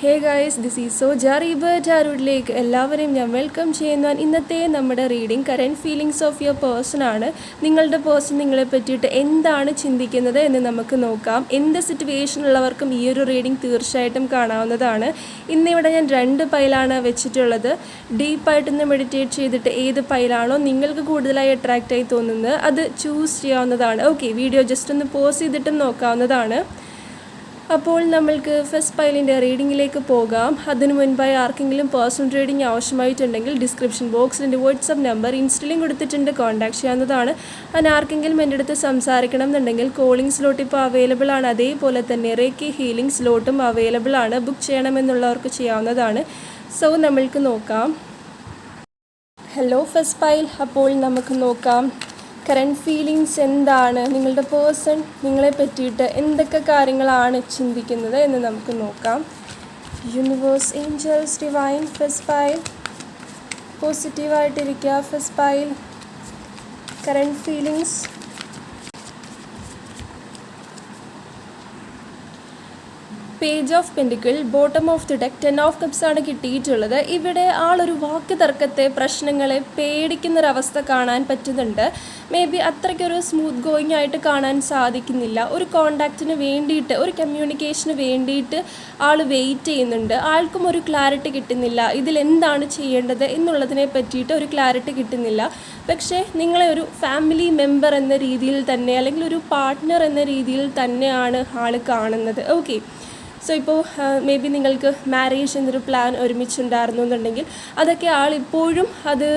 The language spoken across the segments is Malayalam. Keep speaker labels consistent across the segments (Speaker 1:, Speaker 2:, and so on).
Speaker 1: Hey guys this is so ജാറിബ ജാറൂഡിലേക്ക് എല്ലാവരെയും ഞാൻ വെൽക്കം ചെയ്യുന്നു ഇന്നത്തെ നമ്മുടെ reading current feelings of your person ആണ് നിങ്ങളുടെ പേഴ്സൺ നിങ്ങളെ പറ്റിയിട്ട് എന്താണ് ചിന്തിക്കുന്നത് എന്ന് നമുക്ക് നോക്കാം എന്ത് സിറ്റുവേഷനുള്ളവർക്കും ഈ ഒരു റീഡിംഗ് തീർച്ചയായിട്ടും കാണാവുന്നതാണ് ഇന്നിവിടെ ഞാൻ രണ്ട് പൈലാണ് വെച്ചിട്ടുള്ളത് ഡീപ്പായിട്ടൊന്ന് മെഡിറ്റേറ്റ് ചെയ്തിട്ട് ഏത് പൈലാണോ നിങ്ങൾക്ക് കൂടുതലായി അട്രാക്റ്റായി തോന്നുന്നത് അത് ചൂസ് ചെയ്യാവുന്നതാണ് ഓക്കെ വീഡിയോ ജസ്റ്റ് ഒന്ന് പോസ് ചെയ്തിട്ടും നോക്കാവുന്നതാണ് അപ്പോൾ നമ്മൾക്ക് ഫസ്റ്റ് പൈലിൻ്റെ റീഡിങ്ങിലേക്ക് പോകാം അതിനു മുൻപായി ആർക്കെങ്കിലും പേഴ്സണൽ റീഡിംഗ് ആവശ്യമായിട്ടുണ്ടെങ്കിൽ ഡിസ്ക്രിപ്ഷൻ ബോക്സിൽ വാട്സപ്പ് നമ്പർ ഇൻസ്റ്റലിംഗ് കൊടുത്തിട്ടുണ്ട് കോൺടാക്ട് ചെയ്യാവുന്നതാണ് അതിന് ആർക്കെങ്കിലും എൻ്റെ അടുത്ത് സംസാരിക്കണം എന്നുണ്ടെങ്കിൽ കോളിംഗ് സ്ലോട്ട് ഇപ്പോൾ അവൈലബിൾ ആണ് അതേപോലെ തന്നെ റേക്കി ഹീലിംഗ് സ്ലോട്ടും അവൈലബിൾ ആണ് ബുക്ക് ചെയ്യണമെന്നുള്ളവർക്ക് ചെയ്യാവുന്നതാണ് സോ നമ്മൾക്ക് നോക്കാം ഹലോ ഫസ്റ്റ് പൈൽ അപ്പോൾ നമുക്ക് നോക്കാം കറൻറ്റ് ഫീലിങ്സ് എന്താണ് നിങ്ങളുടെ പേഴ്സൺ നിങ്ങളെ പറ്റിയിട്ട് എന്തൊക്കെ കാര്യങ്ങളാണ് ചിന്തിക്കുന്നത് എന്ന് നമുക്ക് നോക്കാം universe angels divine first pile പോസിറ്റീവായിട്ടിരിക്കുക first pile current feelings page of pentacles bottom of the deck ten of ആണ് കിട്ടിയിട്ടുള്ളത് ഇവിടെ ആളൊരു വാക്ക് തർക്കത്തെ പ്രശ്നങ്ങളെ പേടിക്കുന്നൊരവസ്ഥ കാണാൻ പറ്റുന്നുണ്ട് മേ ബി അത്രയ്ക്കൊരു സ്മൂത്ത് ഗോയിങ് ആയിട്ട് കാണാൻ സാധിക്കുന്നില്ല ഒരു കോണ്ടാക്റ്റിന് വേണ്ടിയിട്ട് ഒരു കമ്മ്യൂണിക്കേഷന് വേണ്ടിയിട്ട് ആൾ വെയിറ്റ് ചെയ്യുന്നുണ്ട് ആൾക്കും ഒരു ക്ലാരിറ്റി കിട്ടുന്നില്ല ഇതിലെന്താണ് ചെയ്യേണ്ടത് എന്നുള്ളതിനെ പറ്റിയിട്ട് ഒരു ക്ലാരിറ്റി കിട്ടുന്നില്ല പക്ഷേ നിങ്ങളെ ഒരു ഫാമിലി മെമ്പർ എന്ന രീതിയിൽ തന്നെ അല്ലെങ്കിൽ ഒരു പാർട്ട്ണർ എന്ന രീതിയിൽ തന്നെയാണ് ആൾ കാണുന്നത് ഓക്കെ സോ ഇപ്പോൾ മേ ബി നിങ്ങൾക്ക് മാരേജ് എന്നൊരു പ്ലാൻ ഒരുമിച്ചുണ്ടായിരുന്നു എന്നുണ്ടെങ്കിൽ അതൊക്കെ ആൾ ഇപ്പോഴും അത്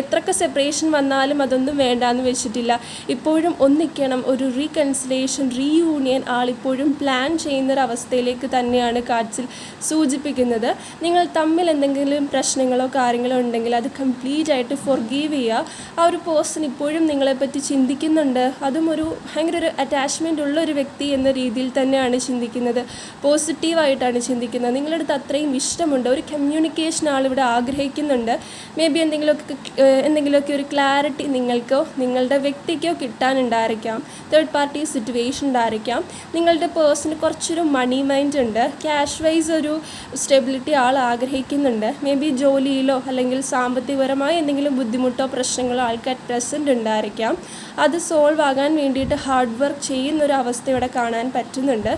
Speaker 1: എത്രയൊക്കെ സെപ്പറേഷൻ വന്നാലും അതൊന്നും വേണ്ടാന്ന് വെച്ചിട്ടില്ല ഇപ്പോഴും ഒന്നിക്കണം ഒരു റീകൺസിലേഷൻ റീയൂണിയൻ ആളിപ്പോഴും പ്ലാൻ ചെയ്യുന്നൊരവസ്ഥയിലേക്ക് തന്നെയാണ് കാർഡ്സിൽ സൂചിപ്പിക്കുന്നത് നിങ്ങൾ തമ്മിൽ എന്തെങ്കിലും പ്രശ്നങ്ങളോ കാര്യങ്ങളോ ഉണ്ടെങ്കിൽ അത് കംപ്ലീറ്റ് ആയിട്ട് ഫൊർഗീവ് ചെയ്യുക ആ ഒരു പേഴ്സൺ ഇപ്പോഴും നിങ്ങളെപ്പറ്റി ചിന്തിക്കുന്നുണ്ട് അതും ഒരു ഭയങ്കര ഒരു അറ്റാച്ച്മെൻ്റ് ഉള്ള ഒരു വ്യക്തി എന്ന രീതിയിൽ തന്നെയാണ് ചിന്തിക്കുന്നത് പോസിറ്റീവ് പോസിറ്റീവായിട്ടാണ് ചിന്തിക്കുന്നത് നിങ്ങളുടെ അടുത്ത് അത്രയും ഇഷ്ടമുണ്ട് ഒരു കമ്മ്യൂണിക്കേഷൻ ആളിവിടെ ആഗ്രഹിക്കുന്നുണ്ട് മേ ബി എന്തെങ്കിലുമൊക്കെ എന്തെങ്കിലുമൊക്കെ ഒരു ക്ലാരിറ്റി നിങ്ങൾക്കോ നിങ്ങളുടെ വ്യക്തിക്കോ കിട്ടാനുണ്ടായിരിക്കാം തേർഡ് പാർട്ടി സിറ്റുവേഷൻ ഉണ്ടായിരിക്കാം നിങ്ങളുടെ പേഴ്സണൽ കുറച്ചൊരു മണി മൈൻഡ് ഉണ്ട് ക്യാഷ് വൈസ് ഒരു സ്റ്റെബിലിറ്റി ആൾ ആഗ്രഹിക്കുന്നുണ്ട് മേ ബി ജോലിയിലോ അല്ലെങ്കിൽ സാമ്പത്തികപരമായ എന്തെങ്കിലും ബുദ്ധിമുട്ടോ പ്രശ്നങ്ങളോ ആൾക്ക് അറ്റ് പ്രസൻറ്റ് ഉണ്ടായിരിക്കാം അത് സോൾവ് ആകാൻ വേണ്ടിയിട്ട് ഹാർഡ് വർക്ക് ചെയ്യുന്നൊരു അവസ്ഥ ഇവിടെ കാണാൻ പറ്റുന്നുണ്ട്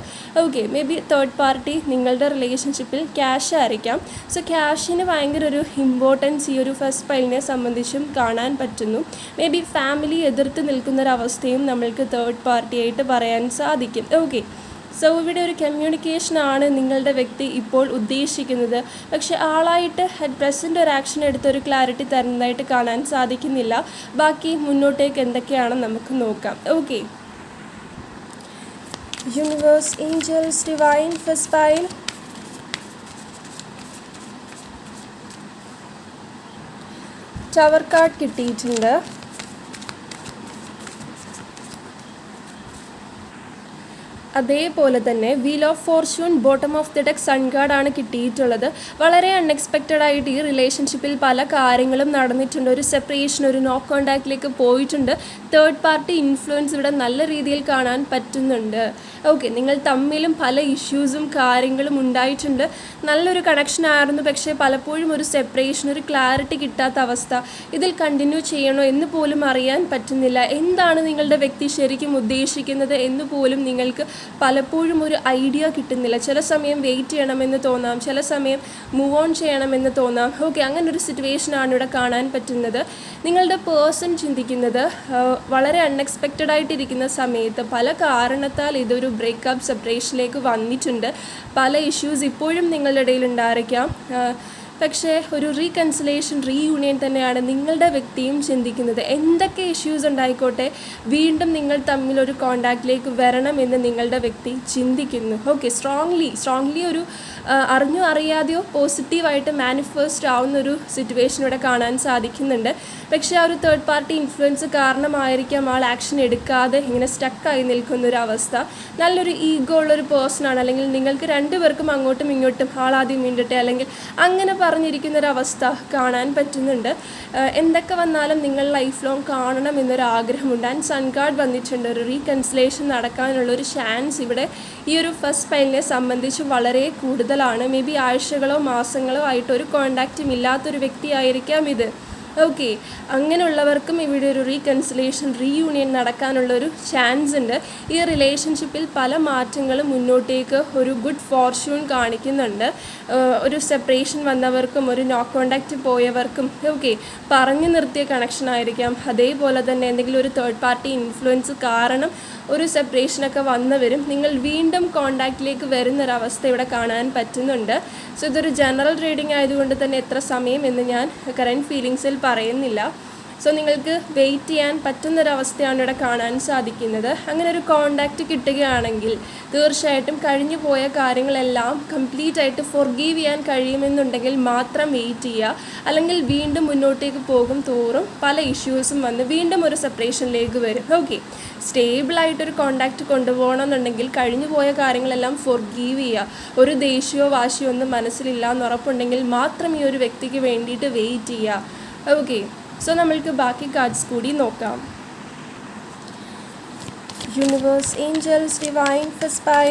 Speaker 1: okay maybe third third party നിങ്ങളുടെ റിലേഷൻഷിപ്പിൽ ക്യാഷ് ആയിരിക്കാം സോ ക്യാഷിന് ഭയങ്കര ഒരു ഇമ്പോർട്ടൻസ് ഈ ഒരു ഫസ്റ്റ് പൈലിനെ സംബന്ധിച്ചും കാണാൻ പറ്റുന്നു മേ ബി ഫാമിലി എതിർത്ത് നിൽക്കുന്നൊരവസ്ഥയും നമ്മൾക്ക് തേർഡ് പാർട്ടിയായിട്ട് പറയാൻ സാധിക്കും ഓക്കെ സോ ഇവിടെ ഒരു കമ്മ്യൂണിക്കേഷനാണ് നിങ്ങളുടെ വ്യക്തി ഇപ്പോൾ ഉദ്ദേശിക്കുന്നത് പക്ഷെ ആളായിട്ട് അറ്റ് പ്രസൻ്റ് ഒരു ആക്ഷൻ എടുത്ത് ഒരു ക്ലാരിറ്റി തരുന്നതായിട്ട് കാണാൻ സാധിക്കുന്നില്ല ബാക്കി മുന്നോട്ടേക്ക് എന്തൊക്കെയാണെന്ന് നമുക്ക് നോക്കാം okay universe, angels, divine, first pile. Tower card kitty. അതേപോലെ തന്നെ wheel of fortune bottom of the deck സൺഗാർഡാണ് കിട്ടിയിട്ടുള്ളത് വളരെ അൺഎക്സ്പെക്റ്റഡ് ആയിട്ട് ഈ റിലേഷൻഷിപ്പിൽ പല കാര്യങ്ങളും നടന്നിട്ടുണ്ട് ഒരു സെപ്പറേഷൻ ഒരു നോ കോണ്ടാക്റ്റിലേക്ക് പോയിട്ടുണ്ട് തേർഡ് പാർട്ടി ഇൻഫ്ലുവൻസ് ഇവിടെ നല്ല രീതിയിൽ കാണാൻ പറ്റുന്നുണ്ട് ഓക്കെ നിങ്ങൾ തമ്മിലും പല ഇഷ്യൂസും കാര്യങ്ങളും ഉണ്ടായിട്ടുണ്ട് നല്ലൊരു കണക്ഷൻ ആയിരുന്നു പക്ഷേ പലപ്പോഴും ഒരു സെപ്പറേഷൻ ഒരു ക്ലാരിറ്റി കിട്ടാത്ത അവസ്ഥ ഇതിൽ കണ്ടിന്യൂ ചെയ്യണോ എന്ന് പോലും അറിയാൻ പറ്റുന്നില്ല എന്താണ് നിങ്ങളുടെ വ്യക്തി ശരിക്കും ഉദ്ദേശിക്കുന്നത് എന്ന് പോലും നിങ്ങൾക്ക് പലപ്പോഴും ഒരു ഐഡിയ കിട്ടുന്നില്ല ചില സമയം വെയിറ്റ് ചെയ്യണമെന്ന് തോന്നാം ചില സമയം മൂവ് ഓൺ ചെയ്യണമെന്ന് തോന്നാം ഓക്കെ അങ്ങനെ ഒരു സിറ്റുവേഷനാണ് ഇവിടെ കാണാൻ പറ്റുന്നത് നിങ്ങളുടെ പേഴ്സൺ ചിന്തിക്കുന്നത് വളരെ അൺഎക്സ്പെക്റ്റഡ് ആയിട്ടിരിക്കുന്ന സമയത്ത് പല കാരണത്താൽ ഇതൊരു ബ്രേക്കപ്പ് സെപ്പറേഷനിലേക്ക് വന്നിട്ടുണ്ട് പല ഇഷ്യൂസ് ഇപ്പോഴും നിങ്ങളുടെ ഇടയിൽ ഉണ്ടായിരിക്കാം പക്ഷേ ഒരു റീകൺസിലേഷൻ റീയൂണിയൻ തന്നെയാണ് നിങ്ങളുടെ വ്യക്തിയും ചിന്തിക്കുന്നത് എന്തൊക്കെ ഇഷ്യൂസ് ഉണ്ടായിക്കോട്ടെ വീണ്ടും നിങ്ങൾ തമ്മിൽ ഒരു കോണ്ടാക്റ്റിലേക്ക് വരണമെന്ന് നിങ്ങളുടെ വ്യക്തി ചിന്തിക്കുന്നു ഓക്കെ സ്ട്രോങ്ലി സ്ട്രോങ്ലി ഒരു അറിഞ്ഞോ അറിയാതെയോ പോസിറ്റീവായിട്ട് മാനിഫെസ്റ്റ് ആവുന്ന ഒരു സിറ്റുവേഷൻ ഇവിടെ കാണാൻ സാധിക്കുന്നുണ്ട് പക്ഷേ ആ ഒരു തേർഡ് പാർട്ടി ഇൻഫ്ലുവൻസ് കാരണമായിരിക്കാം ആൾ ആക്ഷൻ എടുക്കാതെ ഇങ്ങനെ സ്റ്റക്കായി നിൽക്കുന്ന ഒരു അവസ്ഥ നല്ലൊരു ഈഗോ ഉള്ളൊരു പേഴ്സണാണ് അല്ലെങ്കിൽ നിങ്ങൾക്ക് രണ്ടുപേർക്കും അങ്ങോട്ടും ഇങ്ങോട്ടും ആൾ ആദ്യം വീണ്ടട്ടെ അല്ലെങ്കിൽ അങ്ങനെ പറഞ്ഞിരിക്കുന്ന ഒരു അവസ്ഥ കാണാൻ പറ്റുന്നുണ്ട് എന്തൊക്കെ വന്നാലും നിങ്ങൾ ലൈഫ് ലോങ് കാണണം എന്നൊരു ആഗ്രഹമുണ്ട് ആൻഡ് സൺ വന്നിട്ടുണ്ട് ഒരു റീകൺസിലേഷൻ നടക്കാനുള്ള ഒരു ചാൻസ് ഇവിടെ ഈ ഒരു ഫസ്റ്റ് പൈലിനെ സംബന്ധിച്ച് വളരെ കൂടുതൽ കൂടുതലാണ് മേ ബി ആഴ്ചകളോ മാസങ്ങളോ ആയിട്ട് ഒരു കോണ്ടാക്റ്റും ഇല്ലാത്തൊരു വ്യക്തിയായിരിക്കാം ഇത് ഓക്കെ അങ്ങനെയുള്ളവർക്കും ഇവിടെ ഒരു റീകൺസിലേഷൻ റീയൂണിയൻ നടക്കാനുള്ള ഒരു ചാൻസ് ഉണ്ട് ഈ റിലേഷൻഷിപ്പിൽ പല മാറ്റങ്ങളും മുന്നോട്ടേക്ക് ഒരു ഗുഡ് ഫോർച്യൂൺ കാണിക്കുന്നുണ്ട് ഒരു സെപ്പറേഷൻ വന്നവർക്കും ഒരു നോ കോണ്ടാക്റ്റ് പോയവർക്കും ഓക്കെ പറഞ്ഞു നിർത്തിയ കണക്ഷൻ ആയിരിക്കാം അതേപോലെ തന്നെ എന്തെങ്കിലും ഒരു തേർഡ് പാർട്ടി ഇൻഫ്ലുവൻസ് കാരണം ഒരു സെപ്പറേഷനൊക്കെ വന്നവരും നിങ്ങൾ വീണ്ടും കോണ്ടാക്റ്റിലേക്ക് വരുന്നൊരവസ്ഥ ഇവിടെ കാണാൻ പറ്റുന്നുണ്ട് സോ ഇതൊരു ജനറൽ റീഡിംഗ് ആയതുകൊണ്ട് തന്നെ എത്ര സമയം എന്ന് ഞാൻ കറൻറ്റ് ഫീലിങ്സിൽ പറയുന്നില്ല സോ നിങ്ങൾക്ക് വെയിറ്റ് ചെയ്യാൻ പറ്റുന്നൊരവസ്ഥയാണ് ഇവിടെ കാണാൻ സാധിക്കുന്നത് അങ്ങനെ ഒരു കോണ്ടാക്റ്റ് കിട്ടുകയാണെങ്കിൽ തീർച്ചയായിട്ടും കഴിഞ്ഞു പോയ കാര്യങ്ങളെല്ലാം കംപ്ലീറ്റ് ആയിട്ട് ഫൊർഗീവ് ചെയ്യാൻ കഴിയുമെന്നുണ്ടെങ്കിൽ മാത്രം വെയിറ്റ് ചെയ്യുക അല്ലെങ്കിൽ വീണ്ടും മുന്നോട്ടേക്ക് പോകും തോറും പല ഇഷ്യൂസും വന്ന് വീണ്ടും ഒരു സെപ്പറേഷനിലേക്ക് വരും ഓക്കെ സ്റ്റേബിളായിട്ടൊരു കോണ്ടാക്റ്റ് കൊണ്ടുപോകണം എന്നുണ്ടെങ്കിൽ കഴിഞ്ഞു പോയ കാര്യങ്ങളെല്ലാം ഫൊർഗീവ് ചെയ്യുക ഒരു ദേഷ്യമോ വാശിയോ ഒന്നും മനസ്സിലില്ല എന്ന് ഉറപ്പുണ്ടെങ്കിൽ മാത്രം ഈ ഒരു വ്യക്തിക്ക് വേണ്ടിയിട്ട് വെയിറ്റ് ചെയ്യുക ഓക്കെ സോ നമ്മൾക്ക് ബാക്കി കാർഡ്സ് കൂടി നോക്കാം universe angels divine first pile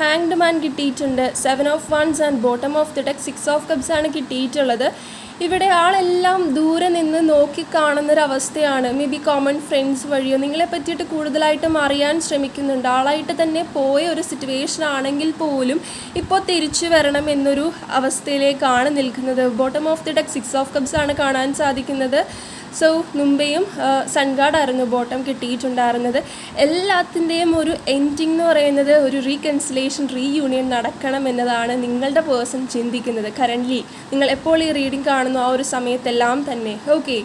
Speaker 1: hanged man കിട്ടിയിട്ടുണ്ട് seven of wands and bottom of the deck six of cups ആണ് കിട്ടിയിട്ടുള്ളത് ഇവിടെ ആളെല്ലാം ദൂരെ നിന്ന് നോക്കി കാണുന്നൊരവസ്ഥയാണ് മേ ബി കോമൺ ഫ്രണ്ട്സ് വഴിയോ നിങ്ങളെ പറ്റിയിട്ട് കൂടുതലായിട്ടും അറിയാൻ ശ്രമിക്കുന്നുണ്ട് ആളായിട്ട് തന്നെ പോയ ഒരു സിറ്റുവേഷൻ ആണെങ്കിൽ പോലും ഇപ്പോൾ തിരിച്ചു വരണം എന്നൊരു അവസ്ഥയിലേക്കാണ് നിൽക്കുന്നത് bottom of the deck six of cups ആണ് കാണാൻ സാധിക്കുന്നത് സോ മുംബൈയും സൺഗാർഡ് ആയിരുന്നു ബോട്ടം കിട്ടിയിട്ടുണ്ടായിരുന്നത് എല്ലാത്തിൻ്റെയും ഒരു എൻഡിങ് എന്ന് പറയുന്നത് ഒരു റീകൺസിലേഷൻ റീയൂണിയൻ നടക്കണം എന്നതാണ് നിങ്ങളുടെ പേഴ്സൺ ചിന്തിക്കുന്നത് കറൻ്റ്ലി നിങ്ങൾ എപ്പോൾ ഈ റീഡിംഗ് കാണുന്നു ആ ഒരു സമയത്തെല്ലാം തന്നെ ഓക്കെ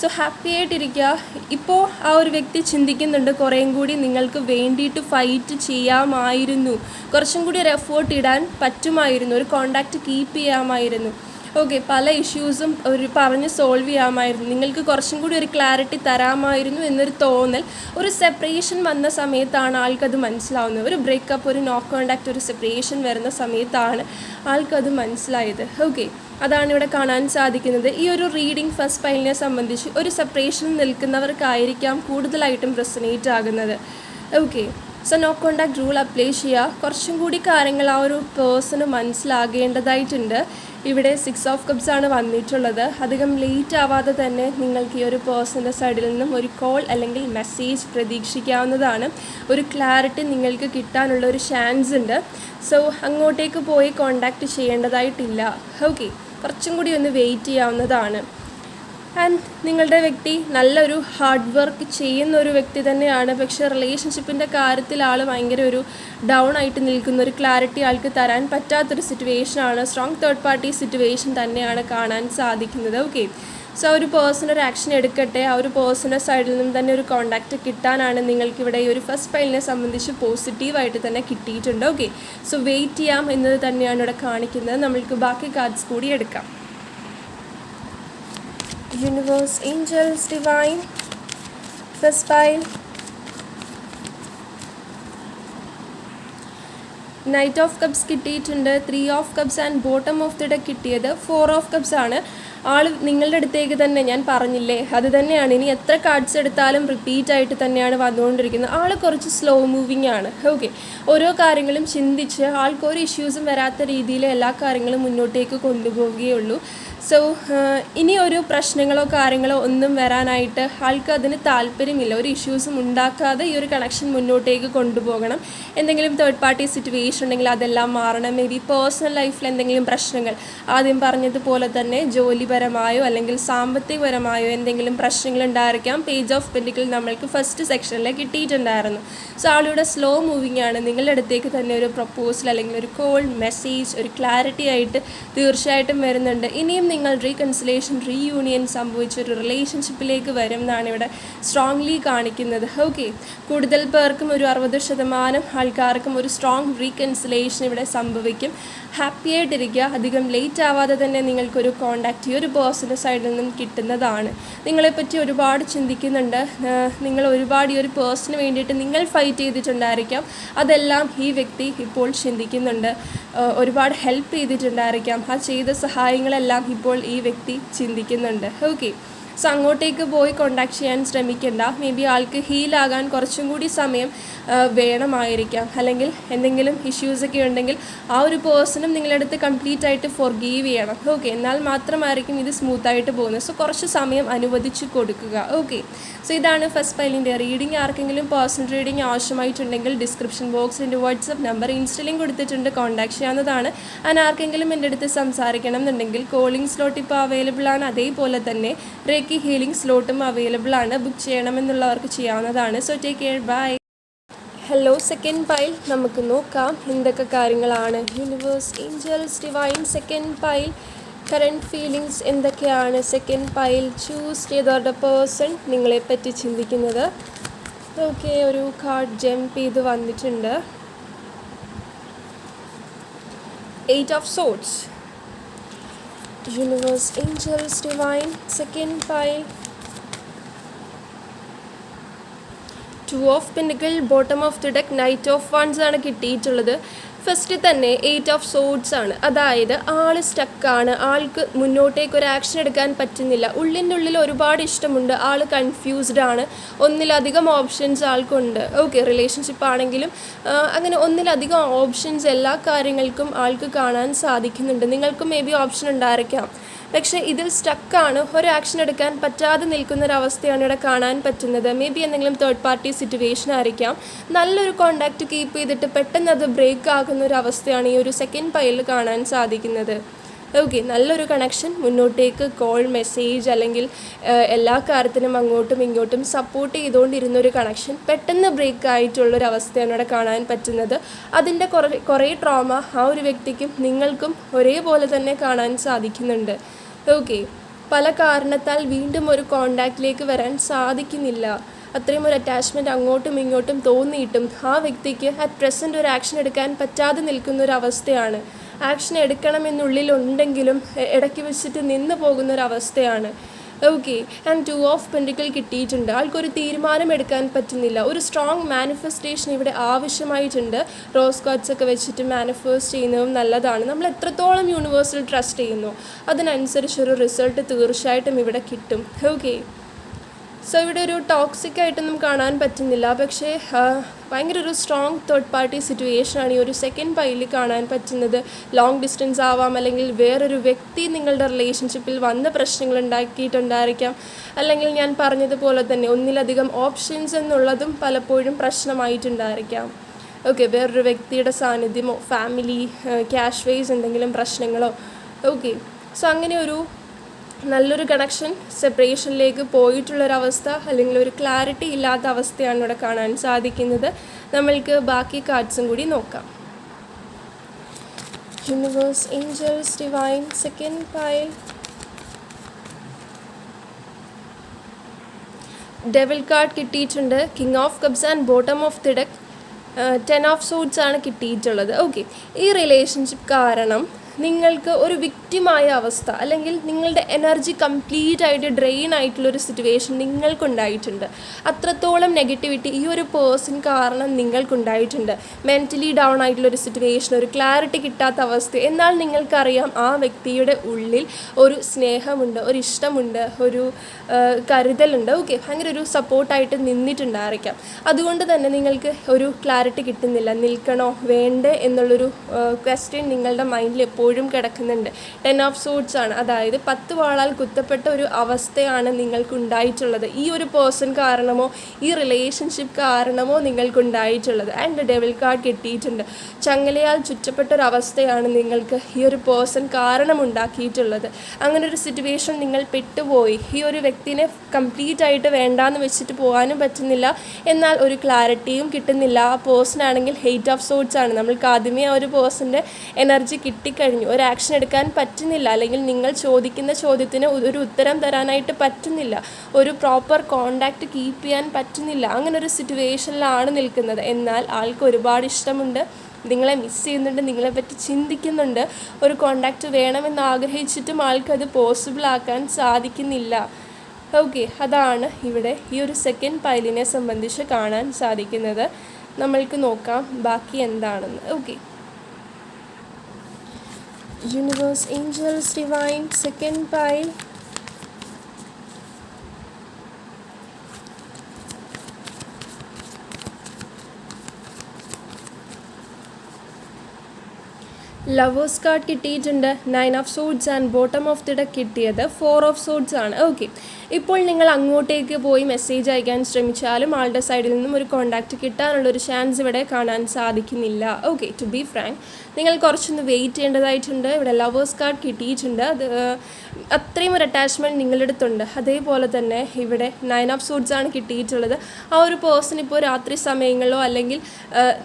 Speaker 1: സോ ഹാപ്പി ആയിട്ടിരിക്കുക ഇപ്പോൾ ആ ഒരു വ്യക്തി ചിന്തിക്കുന്നുണ്ട് കുറേയും കൂടി നിങ്ങൾക്ക് വേണ്ടിയിട്ട് ഫൈറ്റ് ചെയ്യാമായിരുന്നു കുറച്ചും കൂടി ഒരു എഫേർട്ട് ഇടാൻ പറ്റുമായിരുന്നു ഒരു കോണ്ടാക്റ്റ് കീപ്പ് ചെയ്യാമായിരുന്നു ഓക്കെ പല ഇഷ്യൂസും ഒരു പറഞ്ഞ് സോൾവ് ചെയ്യാമായിരുന്നു നിങ്ങൾക്ക് കുറച്ചും കൂടി ഒരു ക്ലാരിറ്റി തരാമായിരുന്നു എന്നൊരു തോന്നൽ ഒരു സെപ്പറേഷൻ വന്ന സമയത്താണ് ആൾക്കത് മനസ്സിലാവുന്നത് ഒരു ബ്രേക്കപ്പ് ഒരു നോ കോണ്ടാക്റ്റ് ഒരു സെപ്പറേഷൻ വരുന്ന സമയത്താണ് ആൾക്കത് മനസ്സിലായത് ഓക്കെ അതാണ് ഇവിടെ കാണാൻ സാധിക്കുന്നത് ഈ ഒരു റീഡിംഗ് ഫസ്റ്റ് ഫയലിനെ സംബന്ധിച്ച് ഒരു സെപ്പറേഷനിൽ നിൽക്കുന്നവർക്കായിരിക്കാം കൂടുതലായിട്ടും റെസനേറ്റ് ആകുന്നത് okay so no contact rule apply ചെയ്യുക കുറച്ചും കൂടി കാര്യങ്ങൾ ആ ഒരു പേഴ്സണ് മനസ്സിലാകേണ്ടതായിട്ടുണ്ട് ഇവിടെ സിക്സ് ഓഫ് കപ്സ് ആണ് വന്നിട്ടുള്ളത് അധികം ലേറ്റ് ആവാതെ തന്നെ നിങ്ങൾക്ക് ഈ ഒരു പേഴ്സൻ്റെ സൈഡിൽ നിന്നും ഒരു കോൾ അല്ലെങ്കിൽ മെസ്സേജ് പ്രതീക്ഷിക്കാവുന്നതാണ് ഒരു ക്ലാരിറ്റി നിങ്ങൾക്ക് കിട്ടാനുള്ള ഒരു ചാൻസ് ഉണ്ട് സോ അങ്ങോട്ടേക്ക് പോയി കോണ്ടാക്റ്റ് ചെയ്യേണ്ടതായിട്ടില്ല ഓക്കെ കുറച്ചും കൂടി ഒന്ന് വെയിറ്റ് ചെയ്യാവുന്നതാണ് ആൻഡ് നിങ്ങളുടെ വ്യക്തി നല്ലൊരു ഹാർഡ് വർക്ക് ചെയ്യുന്ന ഒരു വ്യക്തി തന്നെയാണ് പക്ഷേ റിലേഷൻഷിപ്പിൻ്റെ കാര്യത്തിൽ ആൾ ഭയങ്കര ഒരു ഡൗൺ ആയിട്ട് നിൽക്കുന്ന ഒരു ക്ലാരിറ്റി ആൾക്ക് തരാൻ പറ്റാത്തൊരു സിറ്റുവേഷനാണ് സ്ട്രോങ് തേർഡ് പാർട്ടി സിറ്റുവേഷൻ തന്നെയാണ് കാണാൻ സാധിക്കുന്നത് ഓക്കെ സോ ആ ഒരു പേഴ്സണൽ ആക്ഷൻ എടുക്കട്ടെ ആ ഒരു പേഴ്സണൽ സൈഡിൽ നിന്ന് തന്നെ ഒരു കോണ്ടാക്റ്റ് കിട്ടാനാണ് നിങ്ങൾക്ക് ഇവിടെ ഈ ഒരു ഫസ്റ്റ് ഫയലിനെ സംബന്ധിച്ച് പോസിറ്റീവായിട്ട് തന്നെ കിട്ടിയിട്ടുണ്ട് ഓക്കെ സോ വെയിറ്റ് ചെയ്യാം എന്നത് തന്നെയാണ് ഇവിടെ കാണിക്കുന്നത് നമ്മൾക്ക് ബാക്കി കാർഡ്സ് കൂടി എടുക്കാം universe, angels, divine, First pile. Knight of cups കിട്ടിയിട്ടുണ്ട് three of cups and bottom of the deck കിട്ടിയത് ഫോർ ഓഫ് കപ്സ് ആണ് ആൾ നിങ്ങളുടെ അടുത്തേക്ക് തന്നെ ഞാൻ പറഞ്ഞില്ലേ അത് തന്നെയാണ് ഇനി എത്ര കാർഡ്സ് എടുത്താലും റിപ്പീറ്റ് ആയിട്ട് തന്നെയാണ് വന്നുകൊണ്ടിരിക്കുന്നത് ആൾ കുറച്ച് സ്ലോ മൂവിങ് ആണ് ഓക്കെ ഓരോ കാര്യങ്ങളും ചിന്തിച്ച് ആൾക്കൊരു ഇഷ്യൂസും വരാത്ത രീതിയിൽ എല്ലാ കാര്യങ്ങളും മുന്നോട്ടേക്ക് കൊണ്ടുപോവുകയുള്ളൂ സോ uh, ഇനി ഒരു പ്രശ്നങ്ങളോ കാര്യങ്ങളോ ഒന്നും വരാനായിട്ട് ആൾക്ക് അതിന് താല്പര്യമില്ല ഒരു ഇഷ്യൂസും ഉണ്ടാക്കാതെ ഈ ഒരു കണക്ഷൻ മുന്നോട്ടേക്ക് കൊണ്ടുപോകണം എന്തെങ്കിലും തേർഡ് പാർട്ടി സിറ്റുവേഷൻ ഉണ്ടെങ്കിൽ അതെല്ലാം മാറണം മേ ബി പേഴ്സണൽ ലൈഫിൽ എന്തെങ്കിലും പ്രശ്നങ്ങൾ ആദ്യം പറഞ്ഞതുപോലെ തന്നെ ജോലിപരമായോ അല്ലെങ്കിൽ സാമ്പത്തികപരമായോ എന്തെങ്കിലും പ്രശ്നങ്ങൾ ഉണ്ടായിരിക്കാം പേജ് ഓഫ് പെൻഡിക്കിൽ നമ്മൾക്ക് ഫസ്റ്റ് സെക്ഷനിൽ കിട്ടിയിട്ടുണ്ടായിരുന്നു സോ ആളിവിടെ സ്ലോ മൂവിങ് ആണ് നിങ്ങളുടെ അടുത്തേക്ക് തന്നെ ഒരു പ്രപ്പോസൽ അല്ലെങ്കിൽ ഒരു കോൾ മെസ്സേജ് ഒരു ക്ലാരിറ്റി ആയിട്ട് തീർച്ചയായിട്ടും വരുന്നുണ്ട് ഇനിയും നിങ്ങൾ റീകൺസിലേഷൻ റീയൂണിയൻ സംഭവിച്ച ഒരു റിലേഷൻഷിപ്പിലേക്ക് വരും എന്നാണ് ഇവിടെ സ്ട്രോങ്ലി കാണിക്കുന്നത് ഓക്കെ കൂടുതൽ പേർക്കും ഒരു അറുപത് ശതമാനം ആൾക്കാർക്കും ഒരു സ്ട്രോങ് റീകൺസിലേഷൻ ഇവിടെ സംഭവിക്കും ആയിട്ടിരിക്കുക അധികം ലേറ്റ് ആവാതെ തന്നെ നിങ്ങൾക്കൊരു കോണ്ടാക്റ്റ് ഈ ഒരു പേഴ്സണൽ സൈഡിൽ നിന്നും കിട്ടുന്നതാണ് നിങ്ങളെപ്പറ്റി ഒരുപാട് ചിന്തിക്കുന്നുണ്ട് നിങ്ങൾ ഒരുപാട് ഈ ഒരു പേഴ്സണിന് വേണ്ടിയിട്ട് നിങ്ങൾ ഫൈറ്റ് ചെയ്തിട്ടുണ്ടായിരിക്കാം അതെല്ലാം ഈ വ്യക്തി ഇപ്പോൾ ചിന്തിക്കുന്നുണ്ട് ഒരുപാട് ഹെൽപ്പ് ചെയ്തിട്ടുണ്ടായിരിക്കാം ആ ചെയ്ത സഹായങ്ങളെല്ലാം ഇപ്പോൾ ഈ വ്യക്തി ചിന്തിക്കുന്നുണ്ട് ഓക്കെ സോ അങ്ങോട്ടേക്ക് പോയി കോണ്ടാക്ട് ചെയ്യാൻ ശ്രമിക്കേണ്ട മേ ബി ആൾക്ക് ഹീലാകാൻ കുറച്ചും കൂടി സമയം വേണമായിരിക്കാം അല്ലെങ്കിൽ എന്തെങ്കിലും ഇഷ്യൂസൊക്കെ ഉണ്ടെങ്കിൽ ആ ഒരു പേഴ്സണും അടുത്ത് കംപ്ലീറ്റ് ആയിട്ട് ഫോർഗീവ് ചെയ്യണം ഓക്കെ എന്നാൽ മാത്രമായിരിക്കും ഇത് സ്മൂത്ത് ആയിട്ട് പോകുന്നത് സോ കുറച്ച് സമയം അനുവദിച്ച് കൊടുക്കുക ഓക്കെ സോ ഇതാണ് ഫസ്റ്റ് പൈലിൻ്റെ റീഡിംഗ് ആർക്കെങ്കിലും പേഴ്സണൽ റീഡിംഗ് ആവശ്യമായിട്ടുണ്ടെങ്കിൽ ഡിസ്ക്രിപ്ഷൻ ബോക്സിൽ എൻ്റെ വാട്സപ്പ് നമ്പർ ഇൻസ്റ്റലിംഗ് കൊടുത്തിട്ടുണ്ട് കോൺടാക്ട് ചെയ്യാവുന്നതാണ് അതിന് ആർക്കെങ്കിലും എൻ്റെ അടുത്ത് സംസാരിക്കണം എന്നുണ്ടെങ്കിൽ കോളിംഗ് സ്ലോട്ട് ഇപ്പോൾ അവൈലബിൾ ആണ് അതേപോലെ തന്നെ ഇടയ്ക്ക് ഹീലിംഗ് സ്ലോട്ടും അവൈലബിൾ ആണ് ബുക്ക് ചെയ്യണമെന്നുള്ളവർക്ക് ചെയ്യാവുന്നതാണ് so take care bye hello second pile നമുക്ക് നോക്കാം എന്തൊക്കെ കാര്യങ്ങളാണ് universe angels divine second pile current feelings എന്തൊക്കെയാണ് സെക്കൻഡ് പൈൽ ചൂസ് ചെയ്തവരുടെ പേഴ്സൺ പറ്റി ചിന്തിക്കുന്നത് ഓക്കെ ഒരു കാർഡ് ജംപ് ചെയ്ത് വന്നിട്ടുണ്ട് eight of swords universe, angels, divine, second pile, two of pentacles bottom of the deck knight of wands ആണ് കിട്ടിയിട്ടുള്ളത് ഫസ്റ്റ് തന്നെ എയ്റ്റ് ഓഫ് സോഡ്സ് ആണ് അതായത് ആൾ സ്റ്റക്കാണ് ആൾക്ക് മുന്നോട്ടേക്ക് ഒരു ആക്ഷൻ എടുക്കാൻ പറ്റുന്നില്ല ഉള്ളിൻ്റെ ഉള്ളിൽ ഒരുപാട് ഇഷ്ടമുണ്ട് ആൾ കൺഫ്യൂസ്ഡ് ആണ് ഒന്നിലധികം ഓപ്ഷൻസ് ആൾക്കുണ്ട് ഓക്കെ റിലേഷൻഷിപ്പ് ആണെങ്കിലും അങ്ങനെ ഒന്നിലധികം ഓപ്ഷൻസ് എല്ലാ കാര്യങ്ങൾക്കും ആൾക്ക് കാണാൻ സാധിക്കുന്നുണ്ട് നിങ്ങൾക്കും മേ ബി ഓപ്ഷൻ ഉണ്ടായിരിക്കാം പക്ഷേ ഇതിൽ സ്റ്റക്കാണ് ഒരു ആക്ഷൻ എടുക്കാൻ പറ്റാതെ നിൽക്കുന്ന ഒരു അവസ്ഥയാണ് ഇവിടെ കാണാൻ പറ്റുന്നത് മേ ബി എന്തെങ്കിലും തേർഡ് പാർട്ടി സിറ്റുവേഷൻ ആയിരിക്കാം നല്ലൊരു കോണ്ടാക്റ്റ് കീപ്പ് ചെയ്തിട്ട് പെട്ടെന്ന് അത് ബ്രേക്ക് ആകുന്ന ഒരു അവസ്ഥയാണ് ഈ ഒരു സെക്കൻഡ് പൈലിൽ കാണാൻ സാധിക്കുന്നത് ഓക്കെ നല്ലൊരു കണക്ഷൻ മുന്നോട്ടേക്ക് കോൾ മെസ്സേജ് അല്ലെങ്കിൽ എല്ലാ കാര്യത്തിനും അങ്ങോട്ടും ഇങ്ങോട്ടും സപ്പോർട്ട് ചെയ്തുകൊണ്ടിരുന്ന ഒരു കണക്ഷൻ പെട്ടെന്ന് ബ്രേക്ക് ആയിട്ടുള്ളൊരു അവസ്ഥയാണ് ഇവിടെ കാണാൻ പറ്റുന്നത് അതിൻ്റെ കുറേ കുറേ ട്രോമ ആ ഒരു വ്യക്തിക്കും നിങ്ങൾക്കും ഒരേപോലെ തന്നെ കാണാൻ സാധിക്കുന്നുണ്ട് ഓക്കെ പല കാരണത്താൽ വീണ്ടും ഒരു കോണ്ടാക്റ്റിലേക്ക് വരാൻ സാധിക്കുന്നില്ല അത്രയും ഒരു അറ്റാച്ച്മെൻ്റ് അങ്ങോട്ടും ഇങ്ങോട്ടും തോന്നിയിട്ടും ആ വ്യക്തിക്ക് അറ്റ് പ്രസൻറ്റ് ഒരു ആക്ഷൻ എടുക്കാൻ പറ്റാതെ നിൽക്കുന്ന ഒരു അവസ്ഥയാണ് ആക്ഷൻ എടുക്കണമെന്നുള്ളിലുണ്ടെങ്കിലും ഇടയ്ക്ക് വെച്ചിട്ട് നിന്ന് പോകുന്ന ഒരു അവസ്ഥയാണ് okay and two of pentacles കിട്ടിയിട്ടുണ്ട് ആൾക്കൊരു തീരുമാനം എടുക്കാൻ പറ്റുന്നില്ല ഒരു സ്ട്രോങ് മാനിഫെസ്റ്റേഷൻ ഇവിടെ ആവശ്യമായിട്ടുണ്ട് റോസ് കാർഡ്സ് ഒക്കെ വെച്ചിട്ട് മാനിഫെസ്റ്റ് ചെയ്യുന്നതും നല്ലതാണ് നമ്മൾ എത്രത്തോളം യൂണിവേഴ്സിൽ ട്രസ്റ്റ് ചെയ്യുന്നു അതിനനുസരിച്ചൊരു റിസൾട്ട് തീർച്ചയായിട്ടും ഇവിടെ കിട്ടും ഓക്കെ സോ ഇവിടെ ഒരു ടോക്സിക് ആയിട്ടൊന്നും കാണാൻ പറ്റുന്നില്ല പക്ഷേ ഭയങ്കര ഒരു സ്ട്രോങ് തേർഡ് പാർട്ടി സിറ്റുവേഷനാണ് ഈ ഒരു സെക്കൻഡ് പൈലിൽ കാണാൻ പറ്റുന്നത് ലോങ് ഡിസ്റ്റൻസ് ആവാം അല്ലെങ്കിൽ വേറൊരു വ്യക്തി നിങ്ങളുടെ റിലേഷൻഷിപ്പിൽ വന്ന പ്രശ്നങ്ങൾ ഉണ്ടാക്കിയിട്ടുണ്ടായിരിക്കാം അല്ലെങ്കിൽ ഞാൻ പറഞ്ഞതുപോലെ തന്നെ ഒന്നിലധികം ഓപ്ഷൻസ് എന്നുള്ളതും പലപ്പോഴും പ്രശ്നമായിട്ടുണ്ടായിരിക്കാം ഓക്കെ വേറൊരു വ്യക്തിയുടെ സാന്നിധ്യമോ ഫാമിലി ക്യാഷ് വൈസ് എന്തെങ്കിലും പ്രശ്നങ്ങളോ ഓക്കെ സോ അങ്ങനെ ഒരു നല്ലൊരു കണക്ഷൻ സെപ്പറേഷനിലേക്ക് പോയിട്ടുള്ളൊരവസ്ഥ അല്ലെങ്കിൽ ഒരു ക്ലാരിറ്റി ഇല്ലാത്ത അവസ്ഥയാണ് ഇവിടെ കാണാൻ സാധിക്കുന്നത് നമ്മൾക്ക് ബാക്കി കാർഡ്സും കൂടി നോക്കാം universe angels divine second pile devil card കിട്ടിയിട്ടുണ്ട് king of cups and bottom of the ten of swords ആണ് കിട്ടിയിട്ടുള്ളത് ഓക്കെ ഈ റിലേഷൻഷിപ്പ് കാരണം നിങ്ങൾക്ക് ഒരു വിക് ശൂന്യമായ അവസ്ഥ അല്ലെങ്കിൽ നിങ്ങളുടെ എനർജി കംപ്ലീറ്റ് ആയിട്ട് ഡ്രെയിൻ ആയിട്ടുള്ളൊരു സിറ്റുവേഷൻ നിങ്ങൾക്കുണ്ടായിട്ടുണ്ട് അത്രത്തോളം നെഗറ്റിവിറ്റി ഈ ഒരു പേഴ്സൺ കാരണം നിങ്ങൾക്കുണ്ടായിട്ടുണ്ട് മെൻ്റലി ഡൗൺ ആയിട്ടുള്ളൊരു സിറ്റുവേഷൻ ഒരു ക്ലാരിറ്റി കിട്ടാത്ത അവസ്ഥ എന്നാൽ നിങ്ങൾക്കറിയാം ആ വ്യക്തിയുടെ ഉള്ളിൽ ഒരു സ്നേഹമുണ്ട് ഒരു ഇഷ്ടമുണ്ട് ഒരു കരുതലുണ്ട് ഓക്കെ ഭയങ്കര ഒരു സപ്പോർട്ടായിട്ട് നിന്നിട്ടുണ്ടായിരിക്കാം അതുകൊണ്ട് തന്നെ നിങ്ങൾക്ക് ഒരു ക്ലാരിറ്റി കിട്ടുന്നില്ല നിൽക്കണോ വേണ്ടേ എന്നുള്ളൊരു ക്വസ്റ്റ്യൻ നിങ്ങളുടെ മൈൻഡിൽ എപ്പോഴും കിടക്കുന്നുണ്ട് ടെൻ ഓഫ് സൂട്ട്സ് ആണ് അതായത് പത്ത് വാളാൽ കുത്തപ്പെട്ട ഒരു അവസ്ഥയാണ് നിങ്ങൾക്ക് ഉണ്ടായിട്ടുള്ളത് ഈ ഒരു പേഴ്സൺ കാരണമോ ഈ റിലേഷൻഷിപ്പ് കാരണമോ നിങ്ങൾക്ക് ഉണ്ടായിട്ടുള്ളത് ആൻഡ് ഡെവിൽ കാർഡ് കിട്ടിയിട്ടുണ്ട് ചങ്ങലയാൽ ചുറ്റപ്പെട്ട ഒരു അവസ്ഥയാണ് നിങ്ങൾക്ക് ഈ ഒരു പേഴ്സൺ കാരണമുണ്ടാക്കിയിട്ടുള്ളത് അങ്ങനെ ഒരു സിറ്റുവേഷൻ നിങ്ങൾ പെട്ടുപോയി ഈ ഒരു വ്യക്തിനെ കംപ്ലീറ്റ് ആയിട്ട് വേണ്ടാന്ന് വെച്ചിട്ട് പോകാനും പറ്റുന്നില്ല എന്നാൽ ഒരു ക്ലാരിറ്റിയും കിട്ടുന്നില്ല ആ പേഴ്സൺ ആണെങ്കിൽ ഹെയ്റ്റ് ഓഫ് സോട്ട്സ് ആണ് നമ്മൾക്ക് ആദ്യമേ ആ ഒരു പേഴ്സൻ്റെ എനർജി കിട്ടിക്കഴിഞ്ഞു ഒരു ആക്ഷൻ എടുക്കാൻ പറ്റും പറ്റുന്നില്ല അല്ലെങ്കിൽ നിങ്ങൾ ചോദിക്കുന്ന ചോദ്യത്തിന് ഒരു ഉത്തരം തരാനായിട്ട് പറ്റുന്നില്ല ഒരു പ്രോപ്പർ കോണ്ടാക്ട് കീപ്പ് ചെയ്യാൻ പറ്റുന്നില്ല അങ്ങനെ ഒരു സിറ്റുവേഷനിലാണ് നിൽക്കുന്നത് എന്നാൽ ആൾക്ക് ഒരുപാട് ഇഷ്ടമുണ്ട് നിങ്ങളെ മിസ് ചെയ്യുന്നുണ്ട് നിങ്ങളെപ്പറ്റി ചിന്തിക്കുന്നുണ്ട് ഒരു കോണ്ടാക്റ്റ് വേണമെന്ന് ആഗ്രഹിച്ചിട്ടും ആൾക്കത് പോസിബിൾ ആക്കാൻ സാധിക്കുന്നില്ല ഓക്കെ അതാണ് ഇവിടെ ഈ ഒരു സെക്കൻഡ് പൈലിനെ സംബന്ധിച്ച് കാണാൻ സാധിക്കുന്നത് നമ്മൾക്ക് നോക്കാം ബാക്കി എന്താണെന്ന് okay universe, angels, divine, second pile. Lovers card kitty, nine of swords and bottom of the deck kitty, 4 of swords. Okay, ഇപ്പോൾ നിങ്ങൾ അങ്ങോട്ടേക്ക് പോയി മെസ്സേജ് അയക്കാൻ ശ്രമിച്ചാലും ആളുടെ സൈഡിൽ നിന്നും ഒരു കിട്ടാനുള്ള ഒരു ചാൻസ് ഇവിടെ കാണാൻ സാധിക്കുന്നില്ല ഓക്കെ ടു ബി ഫ്രാങ്ക് നിങ്ങൾ കുറച്ചൊന്ന് വെയിറ്റ് ചെയ്യേണ്ടതായിട്ടുണ്ട് ഇവിടെ ലവേഴ്സ് കാർഡ് കിട്ടിയിട്ടുണ്ട് അത് അത്രയും ഒരു അറ്റാച്ച്മെൻറ്റ് നിങ്ങളുടെ അടുത്തുണ്ട് അതേപോലെ തന്നെ ഇവിടെ നയൻ ഓഫ് സൂട്ട്സ് ആണ് കിട്ടിയിട്ടുള്ളത് ആ ഒരു പേഴ്സൺ ഇപ്പോൾ രാത്രി സമയങ്ങളിലോ അല്ലെങ്കിൽ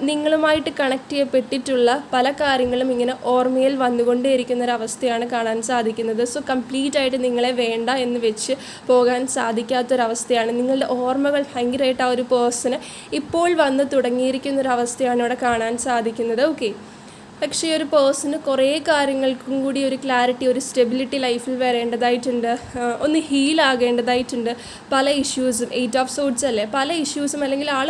Speaker 1: നിങ്ങളുമായിട്ട് കണക്ട് ചെയ്യപ്പെട്ടിട്ടുള്ള പല കാര്യങ്ങളും ഇങ്ങനെ ഓർമ്മയിൽ വന്നുകൊണ്ടേയിരിക്കുന്ന ഒരു അവസ്ഥയാണ് കാണാൻ സാധിക്കുന്നത് സോ കംപ്ലീറ്റ് ആയിട്ട് നിങ്ങളെ വേണ്ട എന്ന് വെച്ച് പോകാൻ സാധിക്കാത്തൊരവസ്ഥയാണ് നിങ്ങളുടെ ഓർമ്മകൾ ഭയങ്കരമായിട്ട് ആ ഒരു പേഴ്സണ് ഇപ്പോൾ വന്ന് തുടങ്ങിയിരിക്കുന്നൊരവസ്ഥയാണ് ഇവിടെ കാണാൻ സാധിക്കുന്നത് ഓക്കെ പക്ഷേ ഈ ഒരു പേഴ്സണ് കുറേ കാര്യങ്ങൾക്കും കൂടി ഒരു ക്ലാരിറ്റി ഒരു സ്റ്റെബിലിറ്റി ലൈഫിൽ വരേണ്ടതായിട്ടുണ്ട് ഒന്ന് ഹീൽ ആകേണ്ടതായിട്ടുണ്ട് പല ഇഷ്യൂസും എയ്റ്റ് ഓഫ് സോഡ്സ് അല്ലേ പല ഇഷ്യൂസും അല്ലെങ്കിൽ ആൾ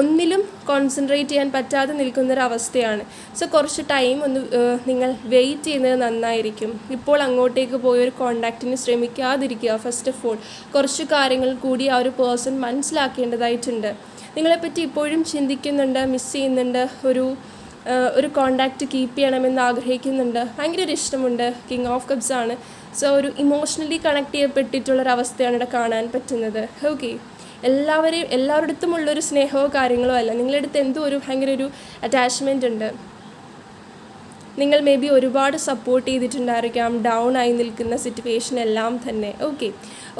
Speaker 1: ഒന്നിലും കോൺസെൻട്രേറ്റ് ചെയ്യാൻ പറ്റാതെ നിൽക്കുന്നൊരവസ്ഥയാണ് സോ കുറച്ച് ടൈം ഒന്ന് നിങ്ങൾ വെയിറ്റ് ചെയ്യുന്നത് നന്നായിരിക്കും ഇപ്പോൾ അങ്ങോട്ടേക്ക് പോയി ഒരു കോണ്ടാക്റ്റിന് ശ്രമിക്കാതിരിക്കുക ഫസ്റ്റ് ഓഫ് ഓൾ കുറച്ച് കാര്യങ്ങൾ കൂടി ആ ഒരു പേഴ്സൺ മനസ്സിലാക്കേണ്ടതായിട്ടുണ്ട് നിങ്ങളെപ്പറ്റി ഇപ്പോഴും ചിന്തിക്കുന്നുണ്ട് മിസ് ചെയ്യുന്നുണ്ട് ഒരു ഒരു കോണ്ടാക്റ്റ് കീപ്പ് ചെയ്യണമെന്ന് ആഗ്രഹിക്കുന്നുണ്ട് ഭയങ്കര ഒരു ഇഷ്ടമുണ്ട് കിങ് ഓഫ് കപ്സ് ആണ് സോ ഒരു ഇമോഷണലി കണക്ട് അവസ്ഥയാണ് ഇവിടെ കാണാൻ പറ്റുന്നത് ഓക്കെ എല്ലാവരെയും എല്ലാവരുടെ ഉള്ളൊരു സ്നേഹമോ കാര്യങ്ങളോ അല്ല നിങ്ങളുടെ അടുത്ത് എന്തോ ഒരു ഭയങ്കര ഒരു അറ്റാച്ച്മെൻ്റ് ഉണ്ട് നിങ്ങൾ മേ ബി ഒരുപാട് സപ്പോർട്ട് ചെയ്തിട്ടുണ്ടായിരിക്കാം ഡൗൺ ആയി നിൽക്കുന്ന സിറ്റുവേഷൻ എല്ലാം തന്നെ ഓക്കെ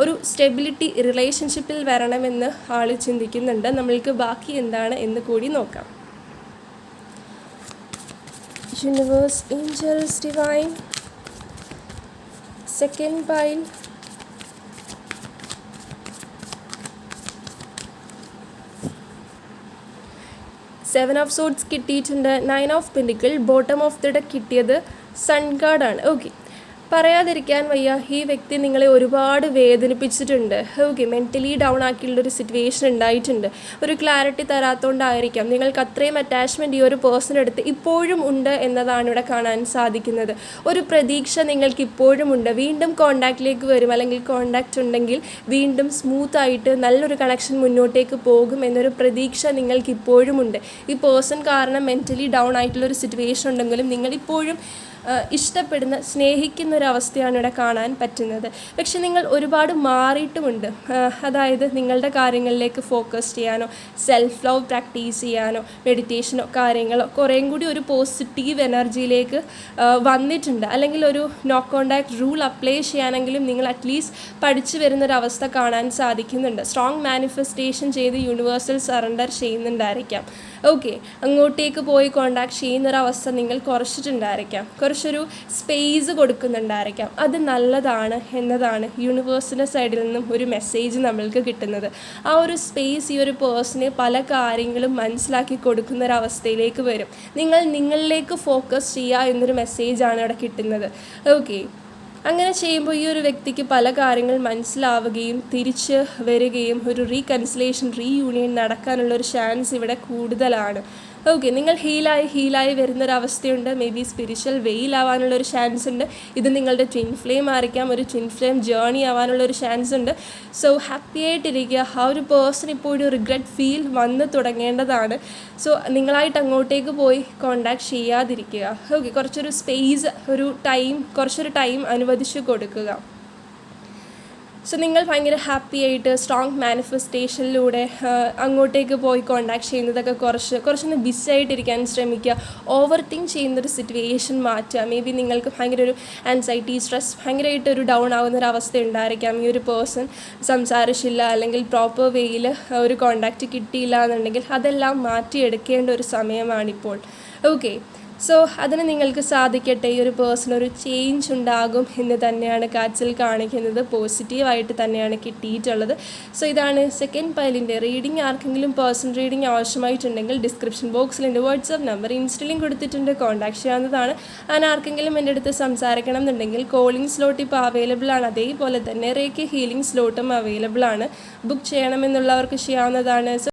Speaker 1: ഒരു സ്റ്റെബിലിറ്റി റിലേഷൻഷിപ്പിൽ വരണമെന്ന് ആൾ ചിന്തിക്കുന്നുണ്ട് നമ്മൾക്ക് ബാക്കി എന്താണ് എന്ന് കൂടി നോക്കാം universe, angels, divine. Second pile. Seven of swords കിട്ടിയിട്ടുണ്ട് nine of pentacle bottom of the deck കിട്ടിയത് സൺ ഗാർഡാണ് ഓക്കെ പറയാതിരിക്കാൻ വയ്യ ഈ വ്യക്തി നിങ്ങളെ ഒരുപാട് വേദനിപ്പിച്ചിട്ടുണ്ട് ഓക്കെ മെൻ്റലി ഡൗൺ ആക്കിയുള്ള ഒരു സിറ്റുവേഷൻ ഉണ്ടായിട്ടുണ്ട് ഒരു ക്ലാരിറ്റി തരാത്തോണ്ടായിരിക്കാം നിങ്ങൾക്ക് അത്രയും അറ്റാച്ച്മെൻറ്റ് ഈ ഒരു പേഴ്സണെടുത്ത് ഇപ്പോഴും ഉണ്ട് എന്നതാണ് ഇവിടെ കാണാൻ സാധിക്കുന്നത് ഒരു പ്രതീക്ഷ നിങ്ങൾക്ക് ഇപ്പോഴും ഉണ്ട് വീണ്ടും കോണ്ടാക്റ്റിലേക്ക് വരും അല്ലെങ്കിൽ കോണ്ടാക്റ്റ് ഉണ്ടെങ്കിൽ വീണ്ടും സ്മൂത്ത് ആയിട്ട് നല്ലൊരു കണക്ഷൻ മുന്നോട്ടേക്ക് പോകും എന്നൊരു പ്രതീക്ഷ നിങ്ങൾക്ക് ഇപ്പോഴും ഉണ്ട് ഈ പേഴ്സൺ കാരണം മെൻ്റലി ഡൗൺ ആയിട്ടുള്ള ഒരു സിറ്റുവേഷൻ ഉണ്ടെങ്കിലും നിങ്ങൾ ഇപ്പോഴും ഇഷ്ടപ്പെടുന്ന സ്നേഹിക്കുന്ന ഒരു അവസ്ഥയാണ് ഇവിടെ കാണാൻ പറ്റുന്നത് പക്ഷെ നിങ്ങൾ ഒരുപാട് മാറിയിട്ടുമുണ്ട് അതായത് നിങ്ങളുടെ കാര്യങ്ങളിലേക്ക് ഫോക്കസ് ചെയ്യാനോ സെൽഫ് ലവ് പ്രാക്ടീസ് ചെയ്യാനോ മെഡിറ്റേഷനോ കാര്യങ്ങളോ കുറേയും കൂടി ഒരു പോസിറ്റീവ് എനർജിയിലേക്ക് വന്നിട്ടുണ്ട് അല്ലെങ്കിൽ ഒരു നോ കോണ്ടാക്ട് റൂൾ അപ്ലൈ ചെയ്യാനെങ്കിലും നിങ്ങൾ അറ്റ്ലീസ്റ്റ് പഠിച്ചു വരുന്നൊരവസ്ഥ കാണാൻ സാധിക്കുന്നുണ്ട് സ്ട്രോങ് മാനിഫെസ്റ്റേഷൻ ചെയ്ത് യൂണിവേഴ്സൽ സറണ്ടർ ചെയ്യുന്നുണ്ടായിരിക്കാം ഓക്കെ അങ്ങോട്ടേക്ക് പോയി കോണ്ടാക്ട് ചെയ്യുന്നൊരവസ്ഥ നിങ്ങൾ കുറച്ചിട്ടുണ്ടായിരിക്കാം കുറച്ചൊരു സ്പേസ് കൊടുക്കുന്നുണ്ടായിരിക്കാം അത് നല്ലതാണ് എന്നതാണ് യൂണിവേഴ്സിൻ്റെ സൈഡിൽ നിന്നും ഒരു മെസ്സേജ് നമ്മൾക്ക് കിട്ടുന്നത് ആ ഒരു സ്പേസ് ഈ ഒരു പേഴ്സണെ പല കാര്യങ്ങളും മനസ്സിലാക്കി കൊടുക്കുന്ന ഒരു അവസ്ഥയിലേക്ക് വരും നിങ്ങൾ നിങ്ങളിലേക്ക് ഫോക്കസ് ചെയ്യുക എന്നൊരു മെസ്സേജാണ് അവിടെ കിട്ടുന്നത് ഓക്കെ അങ്ങനെ ചെയ്യുമ്പോൾ ഈ ഒരു വ്യക്തിക്ക് പല കാര്യങ്ങൾ മനസ്സിലാവുകയും തിരിച്ച് വരികയും ഒരു റീകൺസിലേഷൻ റീയൂണിയൻ നടക്കാനുള്ള ഒരു ചാൻസ് ഇവിടെ കൂടുതലാണ് ഓക്കെ നിങ്ങൾ ഹീലായി ഹീലായി വരുന്നൊരവസ്ഥയുണ്ട് മേ ബി സ്പിരിച്വൽ ഒരു ചാൻസ് ഉണ്ട് ഇത് നിങ്ങളുടെ ട്വിൻ ഫ്ലെയിം ആയിരിക്കാം ഒരു ട്വിൻ ഫ്ലെയിം ജേർണി ആവാനുള്ളൊരു ചാൻസ് ഉണ്ട് സോ ഹാപ്പി ആ ഒരു പേഴ്സൺ ഇപ്പോൾ ഒരു റിഗ്രറ്റ് ഫീൽ വന്ന് തുടങ്ങേണ്ടതാണ് സോ നിങ്ങളായിട്ട് അങ്ങോട്ടേക്ക് പോയി കോണ്ടാക്ട് ചെയ്യാതിരിക്കുക ഓക്കെ കുറച്ചൊരു സ്പേസ് ഒരു ടൈം കുറച്ചൊരു ടൈം അനുവദിച്ച് കൊടുക്കുക സോ നിങ്ങൾ ഭയങ്കര ഹാപ്പി ആയിട്ട് സ്ട്രോങ് മാനിഫെസ്റ്റേഷനിലൂടെ അങ്ങോട്ടേക്ക് പോയി കോണ്ടാക്ട് ചെയ്യുന്നതൊക്കെ കുറച്ച് കുറച്ചൊന്ന് ബിസി ആയിട്ടിരിക്കാൻ ശ്രമിക്കുക ഓവർ തിങ്ക് ചെയ്യുന്നൊരു സിറ്റുവേഷൻ മാറ്റുക മേ ബി നിങ്ങൾക്ക് ഭയങ്കര ഒരു ആൻസൈറ്റി സ്ട്രെസ് ഭയങ്കരമായിട്ട് ഒരു ഡൗൺ ആവുന്ന ഒരു അവസ്ഥ ഉണ്ടായിരിക്കാം ഈ ഒരു പേഴ്സൺ സംസാരിച്ചില്ല അല്ലെങ്കിൽ പ്രോപ്പർ വേയിൽ ഒരു കോണ്ടാക്റ്റ് കിട്ടിയില്ല എന്നുണ്ടെങ്കിൽ അതെല്ലാം മാറ്റിയെടുക്കേണ്ട ഒരു സമയമാണിപ്പോൾ ഓക്കെ സോ അതിന് നിങ്ങൾക്ക് സാധിക്കട്ടെ ഈ ഒരു പേഴ്സണൽ ഒരു ചേഞ്ച് ഉണ്ടാകും എന്ന് തന്നെയാണ് കാച്ചിൽ കാണിക്കുന്നത് പോസിറ്റീവായിട്ട് തന്നെയാണ് കിട്ടിയിട്ടുള്ളത് സോ ഇതാണ് സെക്കൻഡ് പൈലിൻ്റെ റീഡിംഗ് ആർക്കെങ്കിലും പേഴ്സൺ റീഡിംഗ് ആവശ്യമായിട്ടുണ്ടെങ്കിൽ ഡിസ്ക്രിപ്ഷൻ ബോക്സിൽ എൻ്റെ വാട്സപ്പ് നമ്പർ ഇൻസ്റ്റലിൽ കൊടുത്തിട്ടുണ്ട് കോൺടാക്ട് ചെയ്യാവുന്നതാണ് അങ്ങനെ ആർക്കെങ്കിലും എൻ്റെ അടുത്ത് സംസാരിക്കണം എന്നുണ്ടെങ്കിൽ കോളിംഗ് സ്ലോട്ട് ഇപ്പോൾ അവൈലബിൾ ആണ് അതേപോലെ തന്നെ റേക്ക് ഹീലിംഗ് സ്ലോട്ടും അവൈലബിൾ ആണ് ബുക്ക് ചെയ്യണമെന്നുള്ളവർക്ക് ചെയ്യാവുന്നതാണ്